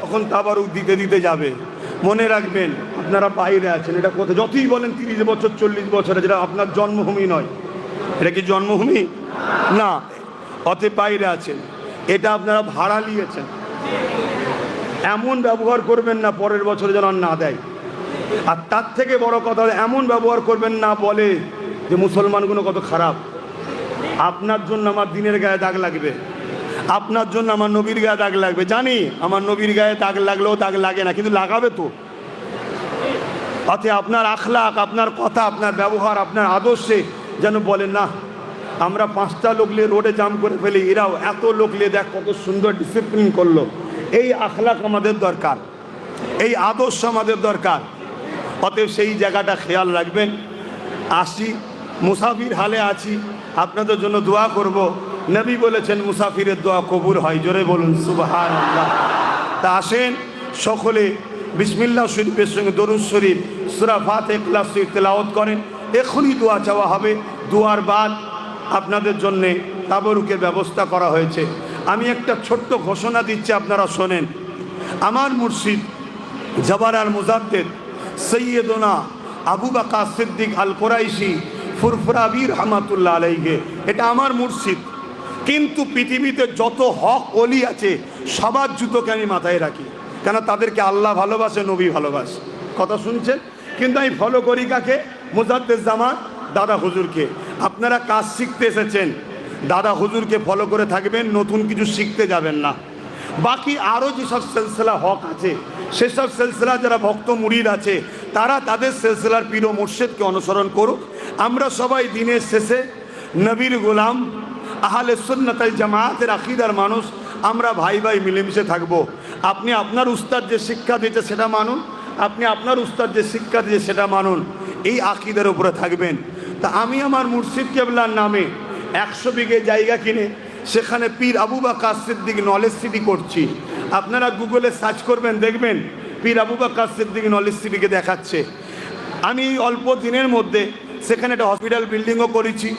তখন তাবারুক দিতে দিতে যাবে। মনে রাখবেন, আপনারা বাইরে আছেন, এটা কোথায়? যতই বলেন তিরিশ বছর, চল্লিশ বছর, যেটা আপনার জন্মভূমি নয়। এটা কি জন্মভূমি? না অতে বাইরে আছেন। এটা আপনারা ভাড়া নিয়েছেন। এমন ব্যবহার করবেন না, পরের বছরে যেন না দেয়। আর তার থেকে বড় কথা, এমন ব্যবহার করবেন না, বলে যে মুসলমানগুলো কত খারাপ। আপনার জন্য আমার দিনের গায়ে দাগ লাগবে। আপনার জন্য আমার নবীর গায়ে দাগ লাগবে। জানি, আমার নবীর গায়ে দাগ লাগলেও দাগ লাগে না, কিন্তু লাগাবে তো। অতে আপনার আখলাক, আপনার কথা, আপনার ব্যবহার, আপনার আদর্শে যেন বলেন না, আমরা পাঁচটা লোক নিয়ে রোডে জাম করে ফেলি, এরাও এত লোক নিয়ে দেখ কত সুন্দর ডিসিপ্লিন করল। এই আখলাক আমাদের দরকার, এই আদর্শ আমাদের দরকার। অতএব সেই জায়গাটা খেয়াল রাখবেন। আসি, মুসাফির হালে আছি, আপনাদের জন্য দোয়া করব। নবী বলেছেন, মুসাফিরের দোয়া কবুল হয়। জোরে বলুন সুবাহান আল্লাহ তা আসেন সকলে বিসমিল্লা শরীফের সঙ্গে দরুদ শরীফ, সুরা ফাত ক্লাস তেলাওয়াত করেন। এখনই দোয়া চাওয়া হবে। দোয়ার বাদ আপনাদের জন্যে তাবরুকের ব্যবস্থা করা হয়েছে। আমি একটা ছোট্ট ঘোষণা দিচ্ছি, আপনারা শোনেন। আমার মুর্শিদ জবারার মুজাদ্দেদ, সৈয়দনা আবু বাকা সিদ্দিক আল কোরাইশি ফুরফুরাবির রহমাতুল্লাহ আলাইকে এটা আমার মুর্শিদ। কিন্তু পৃথিবীতে যত হক, অলি আছে, সবার জুতোকে আমি মাথায় রাখি। কেন তাদেরকে আল্লাহ ভালোবাসে, নবী ভালোবাসে। কথা শুনছেন? কিন্তু আমি ফলো করি কাকে? জামান, দাদা হুজুরকে। আপনারা কাজ শিখতে এসেছেন। দাদা হুজুরকে ফলো করে থাকবেন, নতুন কিছু শিখতে যাবেন না। বাকি আরও যেসব সিলসিলা হক আছে, সেসব সিলসিলা যারা ভক্ত মুরিদ আছে, তারা তাদের সিলসিলার পীর মুর্শেদকে অনুসরণ করুক। আমরা সবাই দিনের শেষে নবীর গোলাম আহলে সুন্নতাল জামায়াতের আকিদার মানুষ, আমরা ভাই ভাই মিলেমিশে থাকব। আপনি আপনার উস্তাদ যে শিক্ষা দিয়েছে সেটা মানুন, আপনি আপনার উস্তাদ যে শিক্ষা দিয়েছে সেটা মানুন। এই আকিদের উপরে থাকবেন। তা আমি আমার মুর্শিদ কেবলার নামে একশো বিঘে জায়গা কিনে সেখানে পীর আবু বাকার সিদ্দিক নলেজ সিটি করছি। আপনারা গুগলে সার্চ করবেন, দেখবেন পীর আবু বাকার সিদ্দিক নলেজ সিটিকে দেখাচ্ছে। আমি অল্প দিনের মধ্যে সেখানে একটা হসপিটাল বিল্ডিংও করেছি।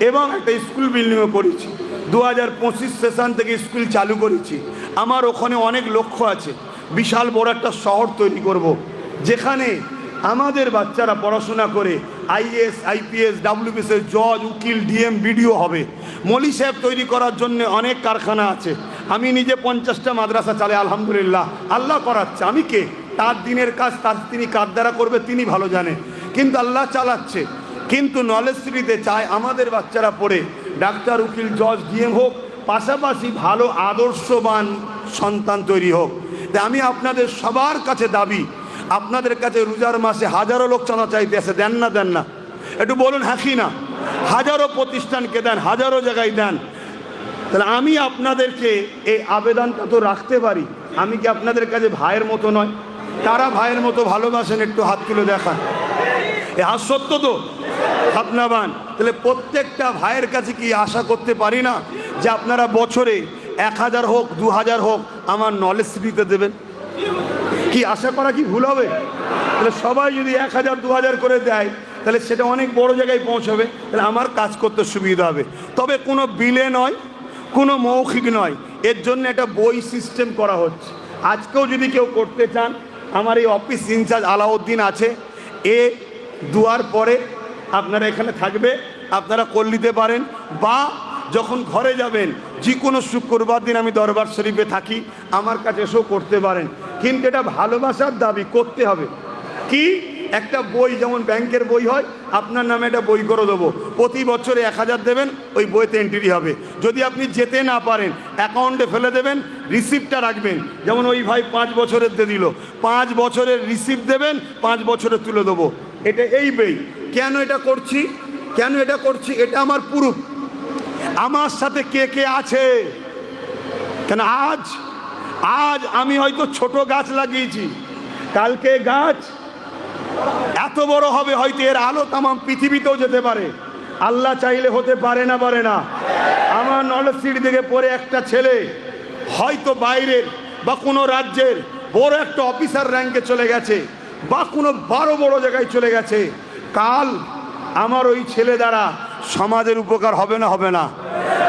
এবং একটা স্কুল বিল্ডিংও করেছি। দু হাজার পঁচিশ সেশন থেকে স্কুল চালু করেছি। আমার ওখানে অনেক লক্ষ্য আছে। বিশাল বড় একটা শহর তৈরি করব। যেখানে আমাদের বাচ্চারা পড়াশোনা করে। আইএস আইপিএস ডাব্লিউবিএসের জজ, উকিল, ডিএম, বিডিও হবে। মলি সাহেব তৈরি করার জন্য অনেক কারখানা আছে। আমি নিজে পঞ্চাশটা মাদ্রাসা চালাই, আলহামদুলিল্লাহ। আল্লাহ করাচ্ছে। আমি কে? তার দিনের কাজ, তার তিনি কার দ্বারা করবে, তিনি ভালো জানেন কিন্তু আল্লাহ চালাচ্ছে। কিন্তু নলেজ সিটিতে চায় আমাদের বাচ্চারা পড়ে। ডাক্তার, উকিল, জজ, ডিএম হোক, পাশাপাশি ভালো আদর্শবান সন্তান তৈরি হোক। আমি আপনাদের সবার কাছে দাবি, আপনাদের কাছে রোজার মাসে হাজারো লোক চাঁদা চাইতে আসে, দেন না দেন না। একটু বলুন হাঁকি না? হাজারো প্রতিষ্ঠানকে দেন, হাজারো জায়গায় দেন। তাহলে আমি আপনাদেরকে এই আবেদনটা তো রাখতে পারি। আমি কি আপনাদের কাছে ভাইয়ের মতো নয়? তারা ভাইয়ের মতো ভালোবাসেন, একটু হাত তুলে দেখান। এ হাত সত্য তো। ভাবনাবান। তাহলে প্রত্যেকটা ভাইয়ের কাছে কি আশা করতে পারি না যে আপনারা বছরে এক হাজার হোক, দু হাজার হোক আমার নলেজ দিতে দেবেন? কি আশা করা কি ভুল হবে? তাহলে সবাই যদি এক হাজার, দু হাজার করে দেয়, তাহলে সেটা অনেক বড় জায়গায় পৌঁছবে, তাহলে আমার কাজ করতে সুবিধা হবে। তবে কোনো বিলে নয়, কোনো মৌখিক নয়, এর জন্য একটা বই সিস্টেম করা হচ্ছে। আজকেও যদি কেউ করতে চান, আমার এই অফিস ইনচার্জ আলাউদ্দিন আছে, এ দুয়ার পরে আপনারা এখানে থাকবে, আপনারা কল নিতে পারেন বা যখন ঘরে যাবেন যে কোনো শুক্রবার দিন আমি দরবার শরীফে থাকি, আমার কাছে এসেও করতে পারেন। কিন্তু এটা ভালোবাসার দাবি, করতে হবে। কি? একটা বই, যেমন ব্যাংকের বই হয়, আপনার নামে একটা বই করে দেবো। প্রতি বছরে এক হাজার দেবেন, ওই বইতে এন্ট্রি হবে। যদি আপনি যেতে না পারেন অ্যাকাউন্টে ফেলে দেবেন রিসিপ্টটা রাখবেন। যেমন ওই ভাই পাঁচ বছরের দিয়ে দিল। পাঁচ বছরের রিসিপ্ট দেবেন, পাঁচ বছরে তুলে দেবো। এটা এই বই। কেন এটা করছি? কেন এটা করছি? এটা আমার পুরুষ আমার সাথে কে কে আছে? কেন আজ? আজ আমি হয়তো ছোট গাছ লাগিয়েছি। কালকে গাছ। এত বড় হবে হয়তো এর আলো তামাম পৃথিবীতেও যেতে পারে। আল্লাহ চাইলে হতে পারে না পারে না। আমার নলেজ সিটি থেকে পড়ে একটা ছেলে, হয়তো বাইরের বা কোনো রাজ্যের বড় একটা অফিসার র্যাঙ্কে চলে গেছে বা কোনো বড় বড় জায়গায় চলে গেছে। কাল আমার ওই ছেলে দ্বারা সমাজের উপকার হবে না হবে না।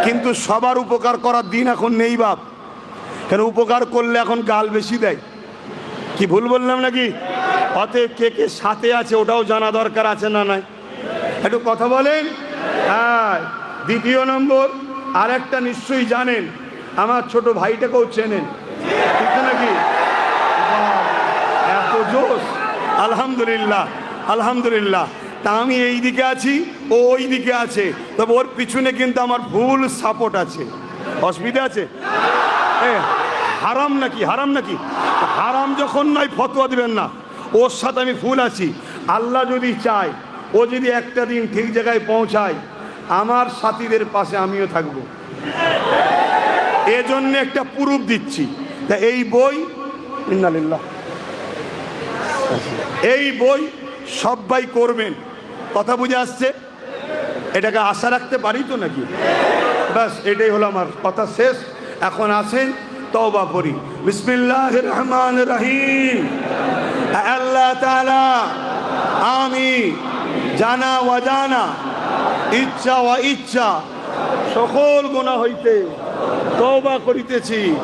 কিন্তু সবার উপকার করার দিন এখন নেই বাপ। কেন উপকার করলে এখন গাল বেশি দেয়? কি ভুল বললাম নাকি? অতএব কে কে সাথে আছে ওটাও জানা দরকার আছে না নাই? একটু কথা বলেন। হ্যাঁ দ্বিতীয় নম্বর, আরেকটা নিশ্চয়ই জানেন, আমার ছোট ভাইটাকেও চেনেন। ঠিক নাকি? এত জোশ। আলহামদুলিল্লাহ। আলহামদুলিল্লাহ। তা আমি এই দিকে আছি, ও ওই দিকে আছে। তবে ওর পিছনে কিন্তু আমার ভুল সাপোর্ট আছে। অসুবিধা আছে? হারাম নাকি? হারাম নাকি? হারাম যখন নয়, ফতোয়া দিবেন না। ওর সাথে আমি ফুল আছি। আল্লাহ যদি চায়, ও যদি একটা দিন ঠিক জায়গায় পৌঁছায়, আমার সাথীদের পাশে আমিও থাকব। এজন্য একটা প্রুফ দিচ্ছি। তা এই বই, ইন্নালিল্লাহ। এই বই সবাই করবেন। কথা বুঝে আসছে? এটাকে আশা রাখতে পারি তো নাকি? ব্যাস, এটাই হলো আমার কথা শেষ। এখন আসেন, তওবা করি। বিসমিল্লাহ রহমান রহিম। আল্লাহ তাআলা আমি, জানা অজানা, ইচ্ছা ও ইচ্ছা সকল গোনা হইতে তওবা করিতেছি।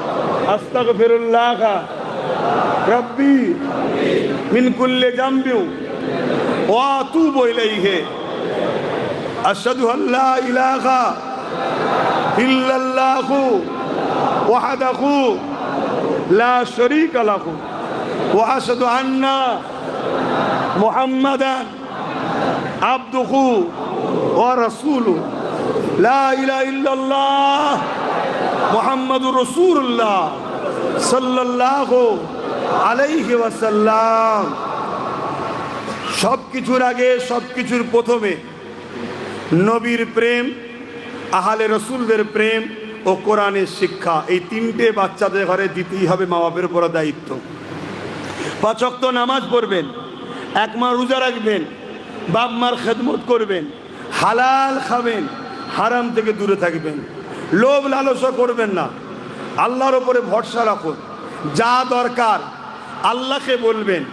আস্তাগফিরুল্লাহ। রব্বি, মিন وأتوب إليه. أشهد أن لا إله إلا الله وحده لا شريك له وأشهد أن محمدا عبده ورسوله. لا إله إلا الله محمد رسول الله صلى الله عليه وسلم. সব কিছুর আগে সব কিছুর প্রথমে নবীর প্রেম, আহালে রসুলদের প্রেম ও কোরআনের শিক্ষা। এই তিনটে বাচ্চাদের ঘরে দিতেই হবে মা বাপের উপর দায়িত্ব। পাচক্ত নামাজ পড়বেন, এক মা রোজা রাখবেন, বাপ মার খেদমত করবেন, হালাল খাবেন, হারাম থেকে দূরে থাকবেন। লোভ লালসা করবেন না। আল্লাহর ওপরে ভরসা রাখুন। যা দরকার আল্লাহকে বলবেন।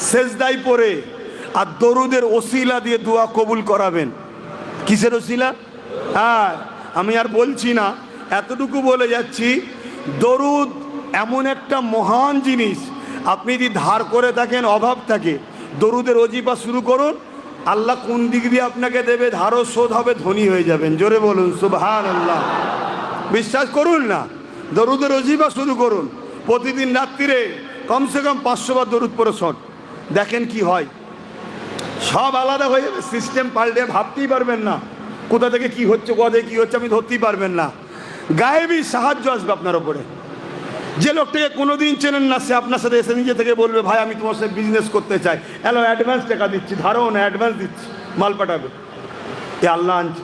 সেজদাই পড়ে আর দরুদের ওসিলা দিয়ে দোয়া কবুল করাবেন। কিসের ওসিলা? হ্যাঁ আমি আর বলছি না, এতটুকু বলে যাচ্ছি, দরুদ এমন একটা মহান জিনিস, আপনি যদি ধার করে থাকেন, অভাব থাকে, দরুদের অজিপা শুরু করুন, আল্লাহ কোন দিক দিয়ে আপনাকে দেবে, ধারও শোধ হবে, ধনী হয়ে যাবেন। জোরে বলুন সুবহান আল্লাহ বিশ্বাস করুন না, দরুদের অজিবা শুরু করুন। প্রতিদিন রাত্রিরে কমসে কম পাঁচশো বার দরুদ পরে শট দেখেন কি হয়। সব আলাদা হয়ে যাবে। সিস্টেম পাল্টে ভাবতেই পারবেন না। কোথা থেকে কি হচ্ছে, কোথা কি হচ্ছে আমি ধরতেই পারবেন না। গায়েবই সাহায্য আসবে আপনার ওপরে। যে লোকটাকে কোনোদিন চেনেন না, সে আপনার সাথে এসে নিজে থেকে বলবে, ভাই, আমি তোমার সাথে বিজনেস করতে চাই। এলো অ্যাডভান্স টাকা দিচ্ছি ধারও না অ্যাডভান্স দিচ্ছি, মাল পাঠাবে। এ আল্লাহ আনছে।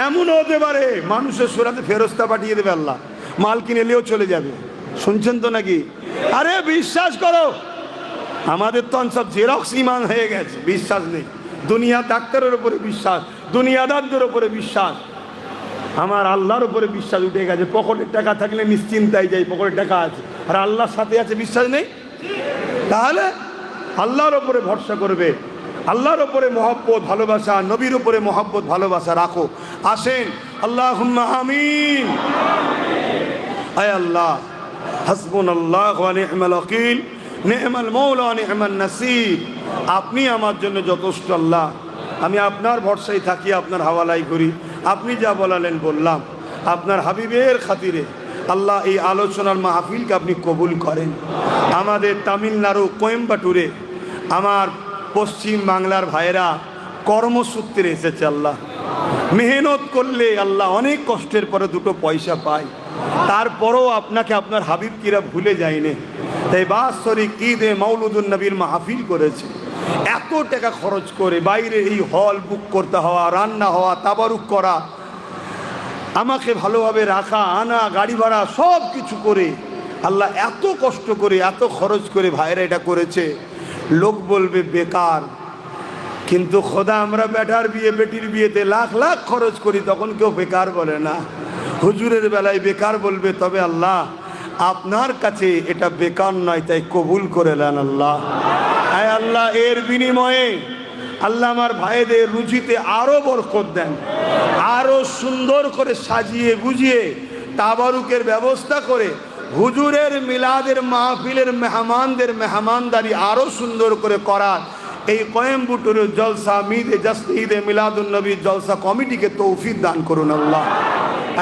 এমনও হতে পারে, মানুষের সুরাতে ফেরস্তা পাঠিয়ে দেবে আল্লাহ। মাল কিনে নিয়েও চলে যাবে। শুনছেন তো নাকি? আরে, বিশ্বাস করো! আমাদের তো সব জেরক্স ইমান হয়ে গেছে, বিশ্বাস নেই। দুনিয়া ডাক্তারের উপরে বিশ্বাস দুনিয়াদারদের উপরে বিশ্বাস। আমার আল্লাহর উপরে বিশ্বাস উঠে গেছে, পকেটের টাকা থাকলে নিশ্চিন্তায় যাই, পকেটের টাকা আছে। আর আল্লাহর সাথে আছে, বিশ্বাস নেই? তাহলে আল্লাহর ওপরে ভরসা করবে। আল্লাহর ওপরে মহব্বত, ভালোবাসা, নবীর উপরে মহব্বত, ভালোবাসা রাখো। আসেন আল্লাহ আমিন। আয় আল্লাহ হাসবুন আল্লাহ আকিল নেহমাল মৌলা নেহমান নাসির। আপনি আমার জন্য যথেষ্ট আল্লাহ। আমি আপনার ভরসায় থাকি, আপনার হাওয়ালাই করি আপনি যা বলালেন বললাম। আপনার হাবিবের খাতিরে আল্লাহ এই আলোচনার মাহফিলকে আপনি কবুল করেন। আমাদের তামিলনাড়ু কোয়েম্বাটুরে আমার পশ্চিম বাংলার ভাইয়েরা কর্মসূত্রে এসেছে আল্লাহ। মেহনত করলে আল্লাহ অনেক কষ্টের পরে দুটো পয়সা পায়। তারপরও আপনাকে আপনার হাবিব কিরা ভুলে যায়নি। তাই বাৎসরিক ঈদে মৌলুদুল নবীর মাহফিল করেছে। এত টাকা খরচ করে বাইরে এই হল বুক করতে হওয়া, রান্না হওয়া, তাবারুক করা, আমাকে ভালোভাবে রাখা, আনা, গাড়ি ভাড়া সব কিছু করে আল্লাহ এত কষ্ট করে, এত খরচ করে ভাইরা এটা করেছে। লোক বলবে, বেকার। কিন্তু খোদা, আমরা বেটার বিয়ে, বেটির বিয়েতে লাখ লাখ খরচ করি, তখন কেউ বেকার বলে না। হুজুরের বেলায় বেকার বলবে, তবে আল্লাহ আপনার কাছে এটা বেকার নয়, তাই কবুল করে নেন আল্লাহ। আয় আল্লাহ, এর বিনিময়ে আল্লাহ আমার ভাইদের রুচিতে আরও বরকত দেন আরও সুন্দর করে সাজিয়ে গুজিয়ে তাবারুকের ব্যবস্থা করে হুজুরের মিলাদের মাহফিলের মেহমানদের মেহমানদারি আরও সুন্দর করে করার এই কয়েম্বুটুর জলসা মিদে জাসতে ঈদে মিলাদুলনবী জলসা কমিটিকে তৌফিক দান করুন আল্লাহ।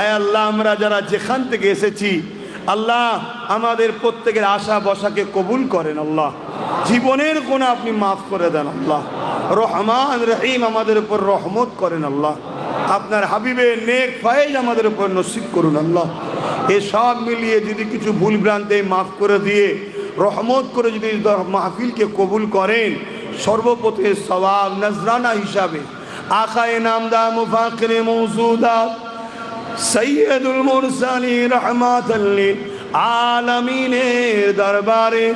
আয় আল্লাহ, আমরা যারা যেখান থেকে এসেছি আল্লাহ আমাদের প্রত্যেকের আশা বসাকে কবুল করেন আল্লাহ। জীবনের কোন আপনি মাফ করে দেন আল্লাহ। রহমান রহিম আমাদের উপর রহমত করেন আল্লাহ। আপনার হাবিবের নেক ফায়েজ আমাদের উপর নসিব করুন আল্লাহ। এ সব মিলিয়ে যদি কিছু ভুল ভ্রান্তে মাফ করে দিয়ে, রহমত করে যদি মাহফিলকে কবুল করেন, সর্বপ্রথমে সবাব নজরানা হিসাবে, আখায় নামদা মুফাকির মৌসুদা সৈয়দুল মুরসালি রহমাতাল্লিল আলমিনের দরবারে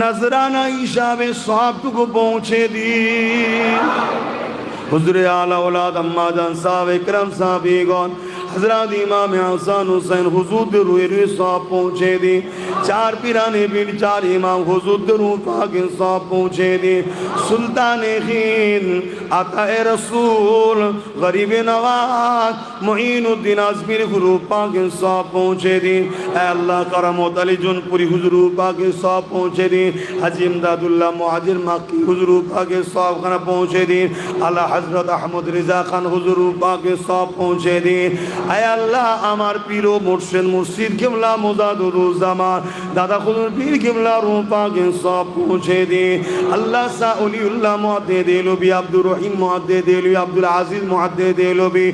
নজরানা হিসাবে সবটুকু পৌঁছে দিন। হুজুরে আলা ওলাদ আম্মা জান সাহেব ইকরাম সাহেবগণ হজরত ইমাম হাসান হুসেন হুজুর রুয়ে রুয়ে সব পৌঁছে দিন চার পিরানে বীর চার ইমাম হুজুর রু পাকে সব পৌঁছে দিন সুলতান হিন আতায় রসুল গরিব নওয়াজ মঈনুদ্দিন আজমির গুরু পাকে সব পৌঁছে দিন এ আল্লাহ কারামত আলী জনপুরি হুজুর পাকে সব পৌঁছে দিন হাজি ইমদাদুল্লাহ মহাজির মাকি হুজুর পাকে সব খানা পৌঁছে দিন আল্লাহ হজরত আহমদ রিজা খান হুজুর পাকে সব পৌঁছে দিন আয় আল্লাহ, আমার পীর মুর্শিদ মুর্শিদ কেমলা মোজাদুরুজ্জামান, দাদা খুদুর পীর কেমলা রূপাকে সব পৌঁছে দে। আল্লাহ শাহ অলিউল্লাহ মহাদে দেলবি আব্দুর রহিম মহাদে দেলবি আব্দুল আজিজ মহাদে দেলবি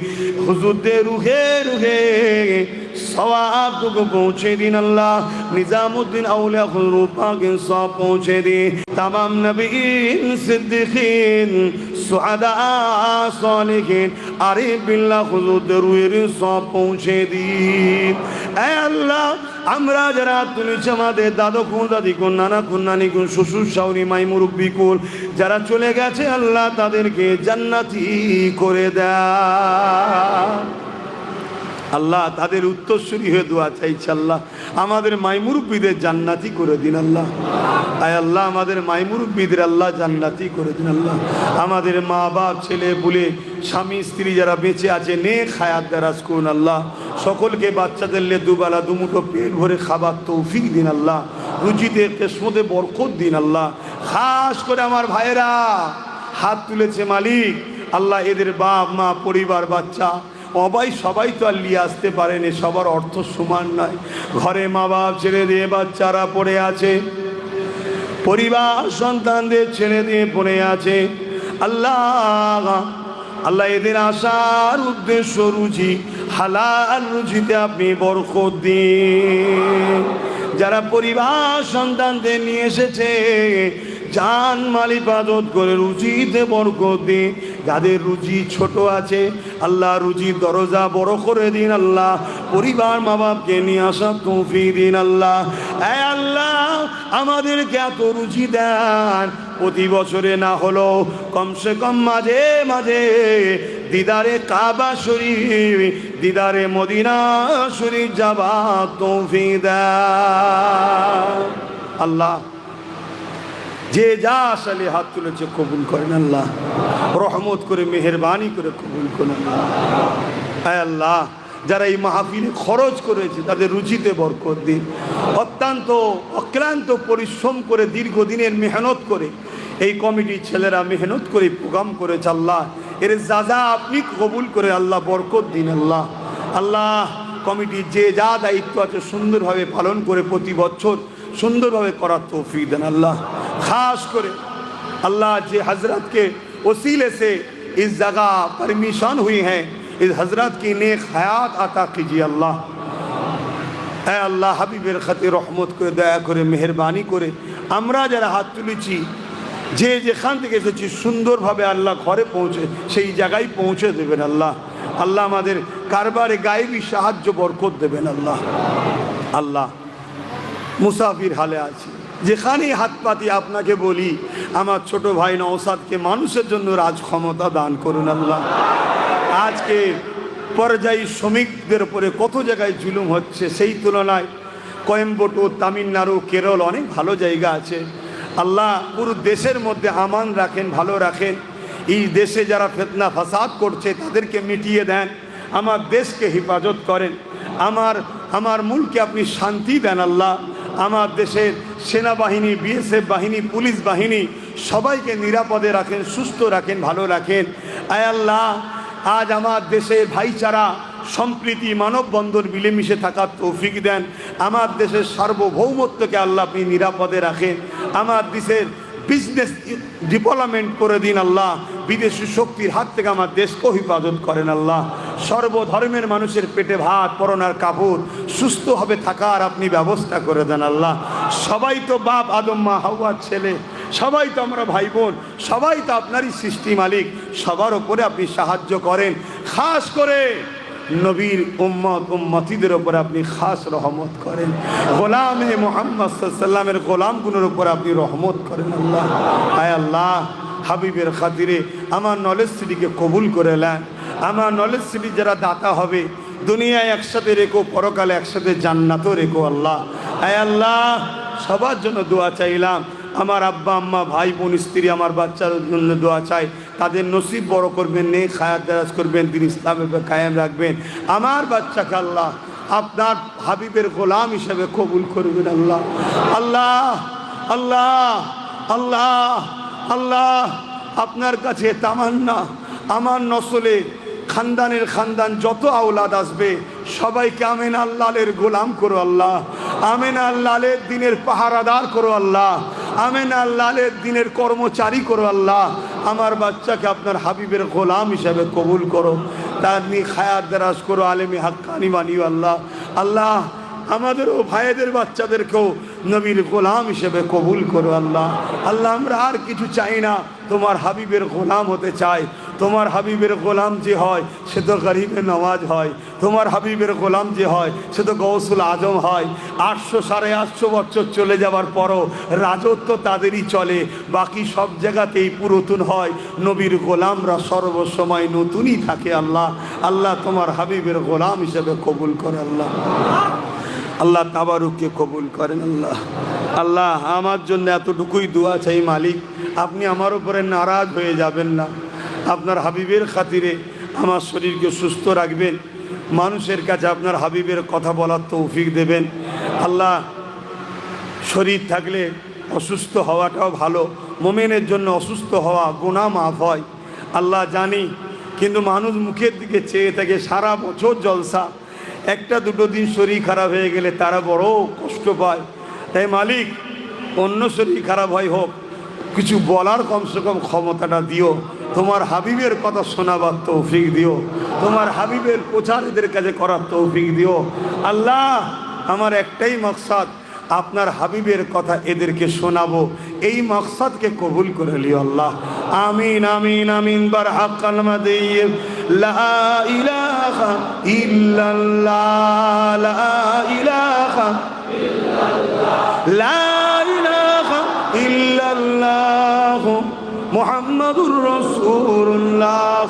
হুজুর দে রুহে রুহে সবাবটুকু পৌঁছে দিন আল্লাহ। নিজামুদ্দিন আউলিয়া রূপাকে সব পৌঁছে দিন। তামাম নবীন সিদ্দিকিন, সুহাদা সালেহিন আরিফ বিল্লাহ হুজুরদের রুয়ের সব পৌঁছে দিন। এ আল্লাহ, আমরা যারা তুলেছি আমাদের দাদু কুন দাদি কুন নানা কুন নানি কুন শ্বশুর, শাউরি, মাই মুরব্বী কুল যারা চলে গেছে আল্লাহ, তাদেরকে জান্নাতি করে দেয়। আল্লাহ, তাদের উত্তরসূরি হয়ে দোয়া চাইছে আল্লাহ। আমাদের মাইমুরব্বীদের জান্নাতি করে দিন আল্লাহ। আয় আল্লাহ, আমাদের মাইমুরব্বীদের আল্লাহ জান্নাতি করে দিন আল্লাহ। আমাদের মা বাপ, ছেলে, বুলে, স্বামী, স্ত্রী যারা বেঁচে আছে নে খায়াত দারাজ করুন আল্লাহ। সকলকে বাচ্চাদের লে দুবেলা, দুমুঠো পেট ভরে খাবার তৌফিক দিন আল্লাহ। রুচিতে, কেসমতে বরকত দিন আল্লাহ। খাস করে আমার ভাইয়েরা, হাত তুলেছে মালিক। আল্লাহ এদের বাপ, মা, পরিবার, বাচ্চা সবাই সবাই তো আর নিয়ে আসতে পারেনি, সবার অর্থ সমান নয়। ঘরে মা বাপ ছেড়ে দিয়ে বাচ্চারা পড়ে আছে। পরিবার, সন্তানদের ছেড়ে দিয়ে পড়ে আছে। আল্লাহ আল্লাহ এদের আসার উদ্দেশ্য রুচি হালাল রুচিতে আপনি বরকত দিন। যারা পরিবার, সন্তানদের নিয়ে এসেছে জান মালি পাদত করে রুচিতে বরকত দিন যাদের রুচি ছোট আছে, আল্লাহ রুচি দরজা বড় করে দিন আল্লাহ। পরিবার মা বাপকে নিয়ে আসা তৌফি দিন আল্লাহ। আল্লাহ, আমাদেরকে এত রুচি দেন। প্রতি বছরে না হলো কমসে কম মাঝে মাঝে দিদারে কাবা শরীফ, দিদারে মদিনা শরীফ যাবা তৌফি দেন। আল্লাহ যে যা আসলে হাত তুলেছে কবুল করেন আল্লাহ। রহমত করে, মেহরবানি করে কবুল করেন হ্যাঁ আল্লাহ, যারা এই মাহফিলে খরচ করেছে, তাদের রুচিতে বরকত দিন। অত্যন্ত অক্লান্ত পরিশ্রম করে দীর্ঘদিনের মেহনত করে এই কমিটির ছেলেরা মেহনত করে প্রোগ্রাম করেছে আল্লাহ। এর যা যা আপনি কবুল করে আল্লাহ বরকত দিন আল্লাহ। আল্লাহ, কমিটির যে যা দায়িত্ব আছে সুন্দরভাবে পালন করে প্রতি বছর সুন্দরভাবে করার তৌফিক দেন আল্লাহ खास करे अल्लाह जे हजरत के वसीले से इस जगह परमिशन हुई है इस हजरत की नेक हयात अता कीजिए अल्लाह হ্যাঁ আল্লাহ হাবিবের খাতে রহমত করে দয়া করে মেহরবানি করে আমরা যারা হাত তুলেছি যে যেখান থেকে এসেছি সুন্দরভাবে আল্লাহ ঘরে পৌঁছে সেই জায়গায় পৌঁছে দেবেন আল্লাহ আল্লাহ আমাদের কারবারে গায়েবী সাহায্য বরকত দেবেন আল্লাহ আল্লাহ মুসাফির হালে আছি। যেখানেই হাত পাতি আপনাকে বলি, আমার ছোট ভাই নওসাদকে মানুষের জন্য রাজ ক্ষমতা দান করুন আল্লাহ। আজকে পর্যায়ী শ্রমিকদের উপরে কত জায়গায় জুলুম হচ্ছে সেই তুলনায় কোয়েম্বটুর তামিলনাড়ু, কেরল অনেক ভালো জায়গা আছে। আল্লাহ পুরো দেশের মধ্যে আমান রাখেন, ভালো রাখেন। এই দেশে যারা ফেতনা, ফাসাদ করছে, তাদেরকে মিটিয়ে দেন, আমার দেশকে হেফাজত করেন। আমার আমার মূলকে আপনি শান্তি দেন আল্লাহ। আমার দেশের সেনাবাহিনী, বিএসএফ বাহিনী, পুলিশ বাহিনী সবাইকে নিরাপদে রাখেন, সুস্থ রাখেন, ভালো রাখেন। আয় আল্লাহ, আজ আমার দেশে ভাইচারা সম্প্রীতি মানববন্ধন মিলেমিশে থাকার তৌফিক দেন। আমার দেশের সার্বভৌমত্বকে আল্লাহ আপনি নিরাপদে রাখেন। আমার দেশের বিজনেস ডেভেলপমেন্ট করে দিন আল্লাহ। বিদেশি শক্তির হাত থেকে আমার দেশকেও হেফাজত করেন আল্লাহ। সর্বধর্মের মানুষের পেটে ভাত পরনার কাপড় সুস্থভাবে থাকার আপনি ব্যবস্থা করে দেন আল্লাহ। সবাই তো বাপ আদম, মা হাওয়ার ছেলে। সবাই তো আমরা ভাই বোন সবাই তো আপনারই সৃষ্টি মালিক। সবার ওপরে আপনি সাহায্য করেন। খাস করে নবীর উম্মত, উম্মতিদের ওপর আপনি খাস রহমত করেন। গোলামে মোহাম্মদ সাল্লামের গোলামগুলোর উপর আপনি রহমত করেন আল্লাহ। আয় আল্লাহ হাবিবের খাতিরে আমার নলেজ সিটিকে কবুল করে নেন। আমার নলেজ সিটি যারা দাতা হবে, দুনিয়ায় একসাথে রেখো, পরকালে একসাথে জান্নাতও রেখো আল্লাহ। আয় আল্লাহ, সবার জন্য দোয়া চাইলাম। আমার আব্বা, আম্মা, ভাই, বোন, স্ত্রী, আমার বাচ্চার জন্য দোয়া চাই। তাদের নসিব বড় করবেন নেই খায়াত দারাজ করবেন তিনি ইসলামের উপর কায়েম রাখবেন। আমার বাচ্চাকে আল্লাহ, আপনার হাবিবের গোলাম হিসেবে কবুল করবেন আল্লাহ। আল্লাহ আল্লাহ আল্লাহ। আল্লাহ আপনার কাছে তামান্না, আমার নসলে খানদানের খানদান যত আওলাদ আসবে, সবাইকে আমেন আল্লাহের গোলাম করো আল্লাহ, আমেন আল্লাহের দিনের পাহারাদার করো আল্লাহ, আমেন আল্লাহের দিনের কর্মচারী করো আল্লাহ, আমার বাচ্চাকে আপনার হাবিবের গোলাম হিসাবে কবুল করো, তার নিয়ে খায়াত দারাজ করো, আলেমি হাক্কানি বানিও আল্লাহ আল্লাহ আমাদেরও ভাইদের বাচ্চাদেরকেও নবীর গোলাম হিসেবে কবুল করো আল্লাহ। আল্লাহ, আমরা আর কিছু চাই না। তোমার হাবিবের গোলাম হতে চাই। তোমার হাবিবের গোলাম যে হয়, সে তো গরিবের নওয়াজ হয়। তোমার হাবিবের গোলাম যে হয়, সে তো গৌসুল আজম হয়। আটশো সাড়ে আটশো বছর চলে যাওয়ার পরও রাজত্ব তাদেরই চলে। বাকি সব জায়গাতেই পুরাতন হয়। নবীর গোলামরা সর্বসময় নতুনই থাকে আল্লাহ। আল্লাহ তোমার হাবিবের গোলাম হিসেবে কবুল করে আল্লাহ। আল্লাহ তাবারুককে কবুল করেন আল্লাহ। আল্লাহ, আমার জন্য এতটুকুই দোয়া চাই মালিক। আপনি আমার উপরে নারাজ হয়ে যাবেন না। আপনার হাবিবের খাতিরে আমার শরীরকে সুস্থ রাখবেন। মানুষের কাছে আপনার হাবিবের কথা বলার তৌফিক দেবেন। আল্লাহ শরীর থাকলে অসুস্থ হওয়াটাও ভালো। মোমেনের জন্য অসুস্থ হওয়া গোনা মাফ হয়। আল্লাহ জানি, কিন্তু মানুষ মুখের দিকে চেয়ে থাকে সারা বছর জলসা। একটা দুটো দিন শরীর খারাপ হয়ে গেলে তারা বড় কষ্ট পায়। তাই মালিক, অন্য শরীর খারাপ হয় হোক কিছু বলার কমসে কম ক্ষমতাটা দিও। তোমার হাবিবের কথা শোনাবার তৌফিক দিও। তোমার হাবিবের প্রচার এদের কাছে করার তৌফিক দিও। আল্লাহ, আমার একটাই মকসাদ, আপনার হাবিবের কথা এদেরকে শোনাবো। এই মকসাদকে কবুল করে লিও আল্লাহ। আমিন আমিন আমিন বার হাক্কাল মাদিয়ে লা ইলাহা ইল্লাল্লাহ, লা ইলাহা লা মুহাম্মাদুর রাসূলুল্লাহ